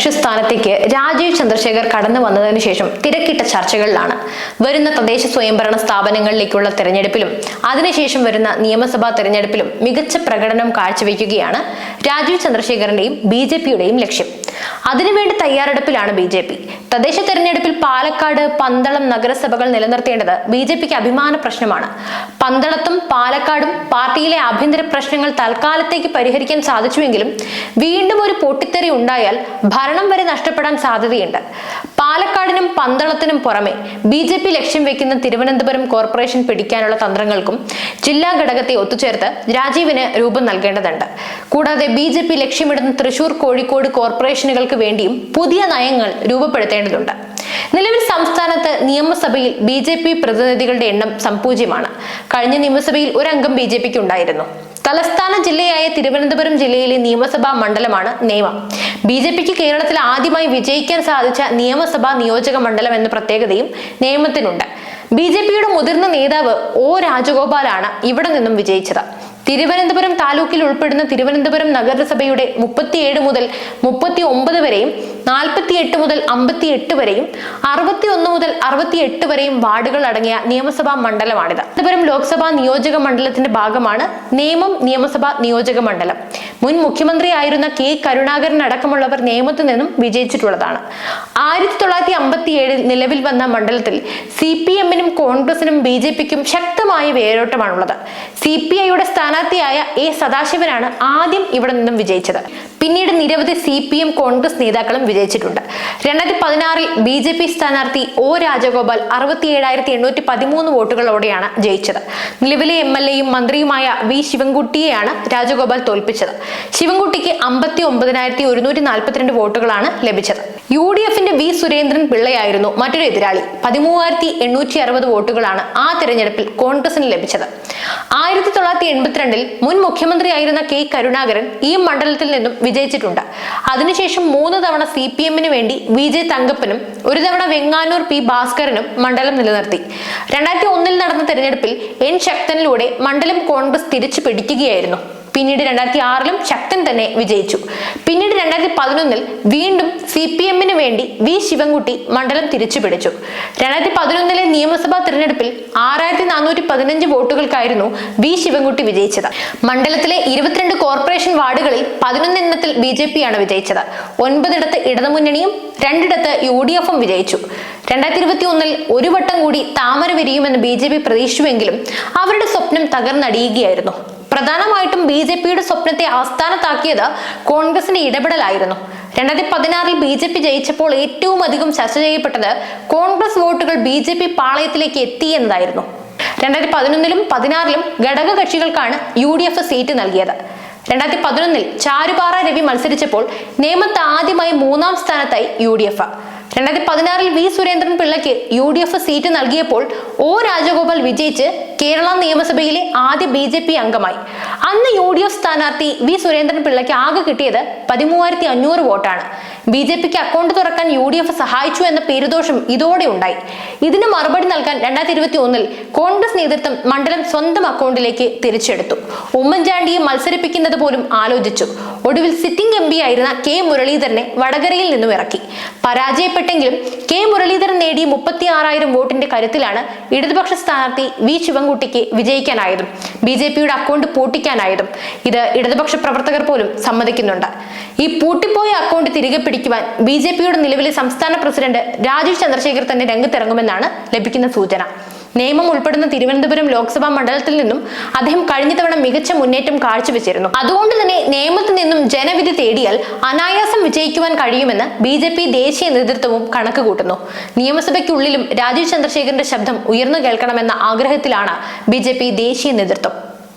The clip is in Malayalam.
അധ്യക്ഷ രാജീവ് ചന്ദ്രശേഖർ കടന്നു വന്നതിന് ശേഷം തിരക്കിട്ട ചർച്ചകളിലാണ്. വരുന്ന തദ്ദേശ സ്വയംഭരണ സ്ഥാപനങ്ങളിലേക്കുള്ള തെരഞ്ഞെടുപ്പിലും അതിനുശേഷം വരുന്ന നിയമസഭാ തെരഞ്ഞെടുപ്പിലും മികച്ച പ്രകടനം കാഴ്ചവെക്കുകയാണ് രാജീവ് ചന്ദ്രശേഖറിന്റെയും ബി ലക്ഷ്യം. അതിനുവേണ്ടി തയ്യാറെടുപ്പിലാണ് ബി തദ്ദേശ തെരഞ്ഞെടുപ്പിൽ പാലക്കാട് പന്തളം നഗരസഭകൾ നിലനിർത്തേണ്ടത് ബി ജെ പിക്ക് അഭിമാന പ്രശ്നമാണ്. പന്തളത്തും പാലക്കാടും പാർട്ടിയിലെ ആഭ്യന്തര പ്രശ്നങ്ങൾ തൽക്കാലത്തേക്ക് പരിഹരിക്കാൻ സാധിച്ചുവെങ്കിലും വീണ്ടും ഒരു പൊട്ടിത്തെറി ഉണ്ടായാൽ ഭരണം വരെ നഷ്ടപ്പെടാൻ സാധ്യതയുണ്ട്. പാലക്കാടിനും പന്തളത്തിനും പുറമെ ബി ജെ പി ലക്ഷ്യം വെക്കുന്ന തിരുവനന്തപുരം കോർപ്പറേഷൻ പിടിക്കാനുള്ള തന്ത്രങ്ങൾക്കും ജില്ലാ ഘടകത്തെ ഒത്തുചേർത്ത് രാജീവിന് രൂപം നൽകേണ്ടതുണ്ട്. കൂടാതെ ബി ലക്ഷ്യമിടുന്ന തൃശൂർ കോഴിക്കോട് കോർപ്പറേഷനുകൾക്ക് വേണ്ടിയും പുതിയ നയങ്ങൾ രൂപപ്പെടുത്തേണ്ടതുണ്ട് നിലവിൽ സംസ്ഥാനത്ത് നിയമസഭയിൽ ബി ജെ പി പ്രതിനിധികളുടെ എണ്ണം സംപൂജ്യമാണ് കഴിഞ്ഞ നിയമസഭയിൽ ഒരംഗം ബി ജെ പിക്ക് ഉണ്ടായിരുന്നു. തലസ്ഥാന ജില്ലയായ തിരുവനന്തപുരം ജില്ലയിലെ നിയമസഭാ മണ്ഡലമാണ് നേമം ബി ജെ പിക്ക് കേരളത്തിൽ ആദ്യമായി വിജയിക്കാൻ സാധിച്ച നിയമസഭാ നിയോജക മണ്ഡലം എന്ന പ്രത്യേകതയും നിയമത്തിനുണ്ട്. ബി ജെ പിയുടെ മുതിർന്ന നേതാവ് ഒ രാജഗോപാലാണ് ഇവിടെ നിന്നും വിജയിച്ചത്. തിരുവനന്തപുരം താലൂക്കിൽ ഉൾപ്പെടുന്ന തിരുവനന്തപുരം നഗരസഭയുടെ മുപ്പത്തിയേഴ് മുതൽ മുപ്പത്തി ഒമ്പത് വരെയും നാൽപ്പത്തി എട്ട് മുതൽ അമ്പത്തി എട്ട് വരെയും അറുപത്തി ഒന്ന് മുതൽ അറുപത്തി എട്ട് വരെയും വാർഡുകൾ അടങ്ങിയ നിയമസഭാ മണ്ഡലമാണിത്. തിരുവനന്തപുരം ലോക്സഭാ നിയോജക മണ്ഡലത്തിന്റെ ഭാഗമാണ് നേമം നിയമസഭാ നിയോജക മണ്ഡലം. മുൻ മുഖ്യമന്ത്രിയായിരുന്ന കെ കരുണാകരൻ അടക്കമുള്ളവർ നേമത്തു നിന്നും വിജയിച്ചിട്ടുള്ളതാണ്. ആയിരത്തി തൊള്ളായിരത്തി അമ്പത്തി ഏഴിൽ നിലവിൽ വന്ന മണ്ഡലത്തിൽ സി പി എമ്മിനും കോൺഗ്രസിനും ബി ജെ പിക്കും ശക്തമായ വേരോട്ടമാണുള്ളത്. സി പി ഐയുടെ സ്ഥാനാർത്ഥിയായ എ സദാശിവനാണ് ആദ്യം ഇവിടെ നിന്നും വിജയിച്ചത്. പിന്നീട് നിരവധി സി പി എം കോൺഗ്രസ് നേതാക്കളും വിജയിച്ചിട്ടുണ്ട്. രണ്ടായിരത്തി പതിനാറിൽ ബി ജെ പി സ്ഥാനാർത്ഥി ഒ രാജഗോപാൽ അറുപത്തി ഏഴായിരത്തി എണ്ണൂറ്റി പതിമൂന്ന് വോട്ടുകളോടെയാണ് ജയിച്ചത്. നിലവിലെ എം എൽ എയും മന്ത്രിയുമായ വി ശിവൻകുട്ടിയെയാണ് രാജഗോപാൽ തോൽപ്പിച്ചത്. ശിവൻകുട്ടിക്ക് അമ്പത്തി ഒമ്പതിനായിരത്തി ഒരുന്നൂറ്റി നാൽപ്പത്തിരണ്ട് വോട്ടുകളാണ് ലഭിച്ചത്. യു ഡി എഫിന്റെ വി സുരേന്ദ്രൻ പിള്ളയായിരുന്നു മറ്റൊരു എതിരാളി. പതിമൂവായിരത്തി എണ്ണൂറ്റി അറുപത് വോട്ടുകളാണ് ആ തെരഞ്ഞെടുപ്പിൽ കോൺഗ്രസിന് ലഭിച്ചത്. ആയിരത്തി തൊള്ളായിരത്തി എൺപത്തിരണ്ടിൽ മുൻ മുഖ്യമന്ത്രിയായിരുന്ന കെ കരുണാകരൻ ഈ മണ്ഡലത്തിൽ നിന്നും വിജയിച്ചിട്ടുണ്ട്. അതിനുശേഷം മൂന്ന് തവണ സി പി എമ്മിന് വേണ്ടി വി ജെ തങ്കപ്പനും ഒരു തവണ വെങ്ങാനൂർ പി ഭാസ്കരനും മണ്ഡലം നിലനിർത്തി. രണ്ടായിരത്തി ഒന്നിൽ നടന്ന തെരഞ്ഞെടുപ്പിൽ എൻ ശക്തനിലൂടെ മണ്ഡലം കോൺഗ്രസ് തിരിച്ചു പിടിക്കുകയായിരുന്നു. പിന്നീട് രണ്ടായിരത്തി ആറിലും ശക്തൻ തന്നെ വിജയിച്ചു. പിന്നീട് രണ്ടായിരത്തി പതിനൊന്നിൽ വീണ്ടും സി പി എമ്മിന് വേണ്ടി വി ശിവൻകുട്ടി മണ്ഡലം തിരിച്ചു പിടിച്ചു രണ്ടായിരത്തി പതിനൊന്നിലെ നിയമസഭാ തിരഞ്ഞെടുപ്പിൽ ആറായിരത്തി നാനൂറ്റി പതിനഞ്ച് വോട്ടുകൾക്കായിരുന്നു വി ശിവൻകുട്ടി വിജയിച്ചത്. മണ്ഡലത്തിലെ ഇരുപത്തിരണ്ട് കോർപ്പറേഷൻ വാർഡുകളിൽ പതിനൊന്നെണ്ണത്തിൽ ബി ജെ ആണ് വിജയിച്ചത്. ഒൻപതിടത്ത് ഇടതുമുന്നണിയും രണ്ടിടത്ത് യു ഡി എഫും വിജയിച്ചു. രണ്ടായിരത്തി ഇരുപത്തി ഒന്നിൽ ഒരു വട്ടം കൂടി താമര വിരിയുമെന്ന് ബി ജെ പി പ്രതീക്ഷിച്ചുവെങ്കിലും അവരുടെ സ്വപ്നം തകർന്നടിയുകയായിരുന്നു. പ്രധാനമായിട്ടും ബി ജെ പിയുടെ സ്വപ്നത്തെ ആസ്ഥാനത്താക്കിയത് കോൺഗ്രസിന്റെ ഇടപെടലായിരുന്നു. രണ്ടായിരത്തി പതിനാറിൽ ബി ജെ പി ജയിച്ചപ്പോൾ ഏറ്റവും അധികം ചർച്ച ചെയ്യപ്പെട്ടത് കോൺഗ്രസ് വോട്ടുകൾ ബി ജെ പി പാളയത്തിലേക്ക് എത്തി എന്നതായിരുന്നു. രണ്ടായിരത്തി പതിനൊന്നിലും പതിനാറിലും ഘടക കക്ഷികൾക്കാണ് യു ഡി എഫ് സീറ്റ് നൽകിയത്. രണ്ടായിരത്തി പതിനൊന്നിൽ ചാരുപാറ രവി മത്സരിച്ചപ്പോൾ നേമത്ത് ആദ്യമായി മൂന്നാം സ്ഥാനത്തായി യു ഡി എഫ്. രണ്ടായിരത്തി പതിനാറിൽ വി സുരേന്ദ്രൻ പിള്ളയ്ക്ക് യു ഡി എഫ് സീറ്റ് നൽകിയപ്പോൾ ഒ രാജഗോപാൽ വിജയിച്ച് കേരള നിയമസഭയിലെ ആദ്യ ബി ജെ പി അംഗമായി. അന്ന് യു ഡി എഫ് സ്ഥാനാർത്ഥി വി സുരേന്ദ്രൻ പിള്ളയ്ക്ക് ആകെ കിട്ടിയത് പതിമൂവായിരത്തി അഞ്ഞൂറ് വോട്ടാണ്. ബി ജെ പിക്ക് അക്കൗണ്ട് തുറക്കാൻ യു ഡി എഫ് സഹായിച്ചു എന്ന പേരുദോഷം ഇതോടെ ഉണ്ടായി. ഇതിന് മറുപടി നൽകാൻ രണ്ടായിരത്തി ഇരുപത്തി ഒന്നിൽ കോൺഗ്രസ് നേതൃത്വം മണ്ഡലം സ്വന്തം അക്കൗണ്ടിലേക്ക് തിരിച്ചെടുത്തു. ഉമ്മൻചാണ്ടിയെ മത്സരിപ്പിക്കുന്നത് പോലും ആലോചിച്ചു. ഒടുവിൽ സിറ്റിംഗ് എം ആയിരുന്ന കെ മുരളീധരനെ വടകരയിൽ നിന്നും ഇറക്കി. പരാജയപ്പെട്ടെങ്കിലും കെ മുരളീധരൻ നേടിയ മുപ്പത്തി ആറായിരം വോട്ടിന്റെ കരുത്തിലാണ് ഇടതുപക്ഷ സ്ഥാനാർത്ഥി വി ശിവൻകുട്ടിക്ക് വിജയിക്കാനായതും ബി ജെ പിയുടെ അക്കൗണ്ട് പൂട്ടിക്കാനായതും. ഇത് ഇടതുപക്ഷ പ്രവർത്തകർ പോലും സമ്മതിക്കുന്നുണ്ട്. ഈ പൂട്ടിപ്പോയ അക്കൗണ്ട് തിരികെ പിടിക്കുവാൻ ബി ജെ പിയുടെ നിലവിലെ സംസ്ഥാന പ്രസിഡന്റ് രാജീവ് ചന്ദ്രശേഖർ തന്നെ രംഗത്തിറങ്ങുമെന്നാണ് ലഭിക്കുന്ന സൂചന. നിയമം ഉൾപ്പെടുന്ന തിരുവനന്തപുരം ലോക്സഭാ മണ്ഡലത്തിൽ നിന്നും അദ്ദേഹം കഴിഞ്ഞ തവണ മികച്ച മുന്നേറ്റം കാഴ്ചവെച്ചിരുന്നു. അതുകൊണ്ട് തന്നെ നിയമത്തിൽ നിന്നും ജനവിധി തേടിയാൽ അനായാസം വിജയിക്കുവാൻ കഴിയുമെന്ന് ബി ജെ പി ദേശീയ നേതൃത്വവും കണക്കുകൂട്ടുന്നു. നിയമസഭയ്ക്കുള്ളിലും രാജീവ് ചന്ദ്രശേഖരന്റെ ശബ്ദം ഉയർന്നു കേൾക്കണമെന്ന ആഗ്രഹത്തിലാണ് ബി ദേശീയ നേതൃത്വം.